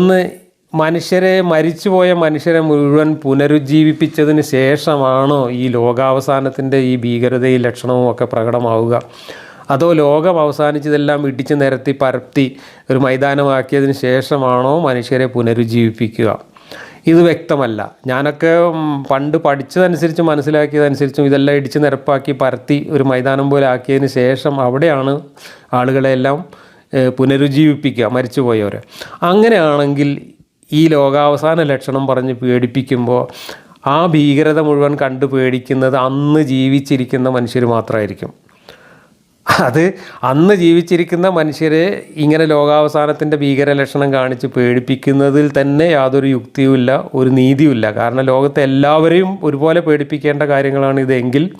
ഒന്ന് മനുഷ്യരെ മരിച്ചുപോയ മനുഷ്യരെ മുഴുവൻ പുനരുജ്ജീവിപ്പിച്ചതിന് ശേഷമാണോ ഈ ലോകാവസാനത്തിന്റെ ഈ ഭീകരതയും ലക്ഷണവും ഒക്കെ പ്രകടമാവുക? അതോ ലോകം അവസാനിച്ചതെല്ലാം ഇടിച്ചു നിരത്തി പരത്തി ഒരു മൈതാനമാക്കിയതിന് ശേഷമാണോ മനുഷ്യരെ പുനരുജ്ജീവിപ്പിക്കുക? ഇത് വ്യക്തമല്ല. ഞാനൊക്കെ പണ്ട് പഠിച്ചതനുസരിച്ച് മനസ്സിലാക്കിയതനുസരിച്ചും ഇതെല്ലാം ഇടിച്ച് നിരപ്പാക്കി പരത്തി ഒരു മൈതാനം പോലെ ആക്കിയതിന് ശേഷം അവിടെയാണ് ആളുകളെല്ലാം പുനരുജ്ജീവിപ്പിക്കുക മരിച്ചുപോയവരെ. അങ്ങനെയാണെങ്കിൽ ഈ ലോകാവസാന ലക്ഷണം പറഞ്ഞ് പേടിപ്പിക്കുമ്പോൾ ആ ഭീകരത മുഴുവൻ കണ്ടു പേടിക്കുന്നത് അന്ന് ജീവിച്ചിരിക്കുന്ന മനുഷ്യർ മാത്രമായിരിക്കും അത് അന്ന് ജീവിച്ചിരിക്കുന്ന മനുഷ്യരെ ഇങ്ങനെ ലോകാവസാനത്തിന്റെ ഭീകര ലക്ഷണം കാണിച്ച് പേടിപ്പിക്കുന്നതിൽ തന്നെ യാതൊരു യുക്തിയുമില്ല ഒരു നീതിയുമില്ല. കാരണം ലോകത്തെ എല്ലാവരെയും ഒരുപോലെ പേടിപ്പിക്കേണ്ട കാര്യങ്ങളാണ് ഇതെങ്കിൽ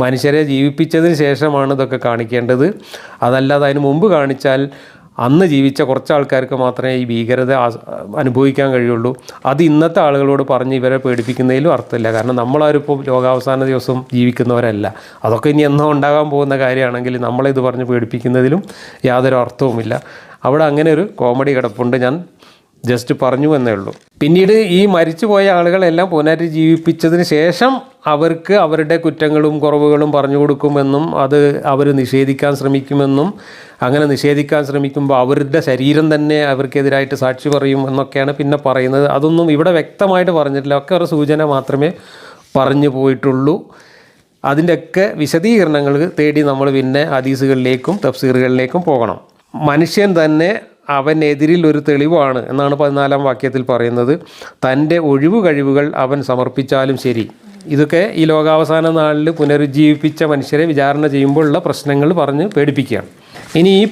മനുഷ്യരെ ജീവിപ്പിച്ചതിന് ശേഷമാണ് ഇതൊക്കെ കാണിക്കേണ്ടത്. അതല്ലാതെ അതിന് മുമ്പ് കാണിച്ചാൽ അന്ന് ജീവിച്ച കുറച്ച് ആൾക്കാർക്ക് മാത്രമേ ഈ ഭീകരത അനുഭവിക്കാൻ കഴിയുള്ളൂ. അത് ഇന്നത്തെ ആളുകളോട് പറഞ്ഞ് ഇവരെ പേടിപ്പിക്കുന്നതിലും അർത്ഥമില്ല. കാരണം നമ്മളാരിപ്പോൾ ലോകാവസാന ദിവസം ജീവിക്കുന്നവരല്ല. അതൊക്കെ ഇനി എന്നോ ഉണ്ടാകാൻ പോകുന്ന കാര്യമാണെങ്കിൽ നമ്മളിത് പറഞ്ഞ് പേടിപ്പിക്കുന്നതിലും യാതൊരു അർത്ഥവുമില്ല. അവിടെ അങ്ങനെ ഒരു കോമഡി കിടപ്പുണ്ട്. ഞാൻ ജസ്റ്റ് പറഞ്ഞു എന്നേ ഉള്ളൂ. പിന്നീട് ഈ മരിച്ചുപോയ ആളുകളെല്ലാം പുനരുജ്ജീവിപ്പിച്ചതിന് ശേഷം അവർക്ക് അവരുടെ കുറ്റങ്ങളും കുറവുകളും പറഞ്ഞു കൊടുക്കുമെന്നും അത് അവർ നിഷേധിക്കാൻ ശ്രമിക്കുമെന്നും അങ്ങനെ നിഷേധിക്കാൻ ശ്രമിക്കുമ്പോൾ അവരുടെ ശരീരം തന്നെ അവർക്കെതിരായിട്ട് സാക്ഷി പറയും എന്നൊക്കെയാണ് പിന്നെ പറയുന്നത്. അതൊന്നും ഇവിടെ വ്യക്തമായിട്ട് പറഞ്ഞിട്ടില്ല. ഒക്കെ ഒരു സൂചന മാത്രമേ പറഞ്ഞു പോയിട്ടുള്ളൂ. അതിന്റെയൊക്കെ വിശദീകരണങ്ങൾ തേടി നമ്മൾ പിന്നെ ഹദീസുകളിലേക്കും തഫ്സീറുകളിലേക്കും പോകണം. മനുഷ്യൻ തന്നെ അവനെതിരിൽ ഒരു തെളിവാണ് എന്നാണ് പതിനാലാം വാക്യത്തിൽ പറയുന്നത്. തന്റെ ഒഴിവ് കഴിവുകൾ അവൻ സമർപ്പിച്ചാലും ശരി. ഇതൊക്കെ ഈ ലോകാവസാന നാളിൽ പുനരുജ്ജീവിപ്പിച്ച മനുഷ്യരെ വിചാരണ ചെയ്യുമ്പോഴുള്ള പ്രശ്നങ്ങൾ പറഞ്ഞ് പേടിപ്പിക്കുകയാണ്. ഇനി ഈ